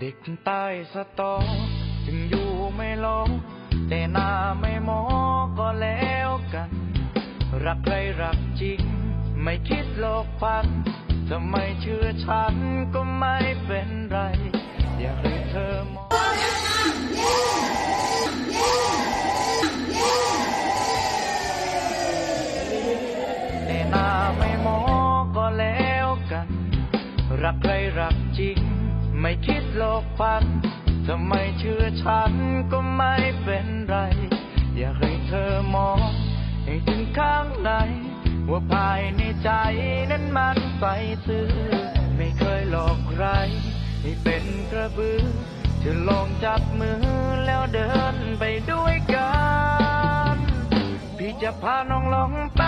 เด็กใต้สตอ ถึงอยู่ไม่ลง แต่หน้าไม่มอก็แล้วกัน รักใครรักจริง ไม่คิดโลกพันทำไมเชื่อฉันก็ไม่เป็นไร อยากให้เธอมองแต่หน้าไม่มอก็แล้วกัน รักใครรัก ไม่คิดโลกพันทำไมเชื่อฉันก็ไม่เป็นไร อยากให้เธอมองให้ถึงข้างใน ว่าภายในใจนั้นมันใสซื่อ ไม่เคยหลอกใคร ให้เป็นกระบือจะลองจับมือแล้วเดินไปด้วยกัน พี่จะพาน้องลองไป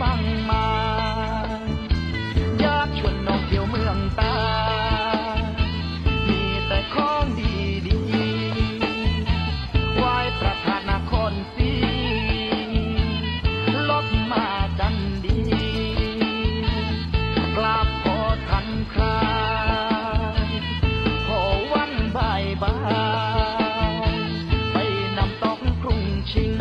มั่งมา อยากชวนน้องเที่ยวเมืองตา มีแต่ของดีดีๆไหวประธานครศรีรถมาจันดีกราบขอทันคลายขอวันบายบาย ไปนำต้องกรุงชิง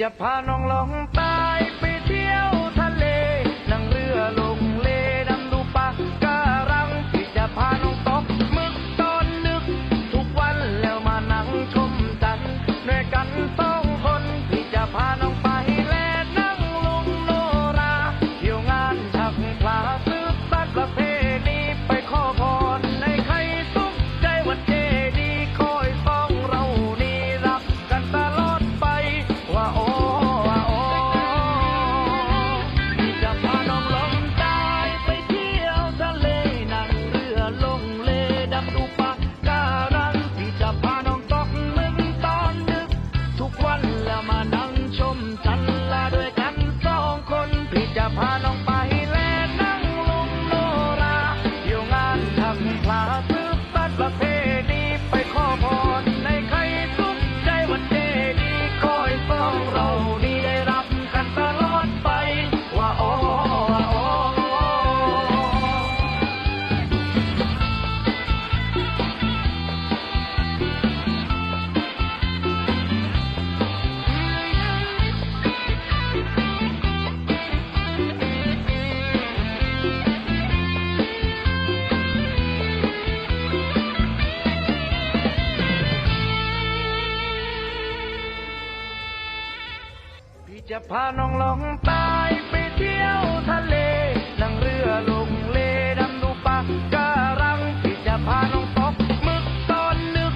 จะพาน้องลงใต แล้วมานั่งชมจันลาด้วยกันสองคนพี่จะพาน้องไปและนั่งลงโนราเที่ยวงานทำพลาซื้อสัตว์ประเพณีไปขอพรในใครสุขใจวันเจดีคอยฟ้องเรานี่ได้รับกันตลอดไป จะพาน้องลองตายไปเที่ยวทะเล นั่งเรือลงเลดำดูปะการัง พี่จะพาน้องตกหมึกตอนนึก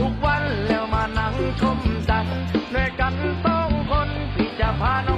ทุกวันแล้วมานั่งชมจันทร์ด้วยกันสองคน พี่จะพาน้อง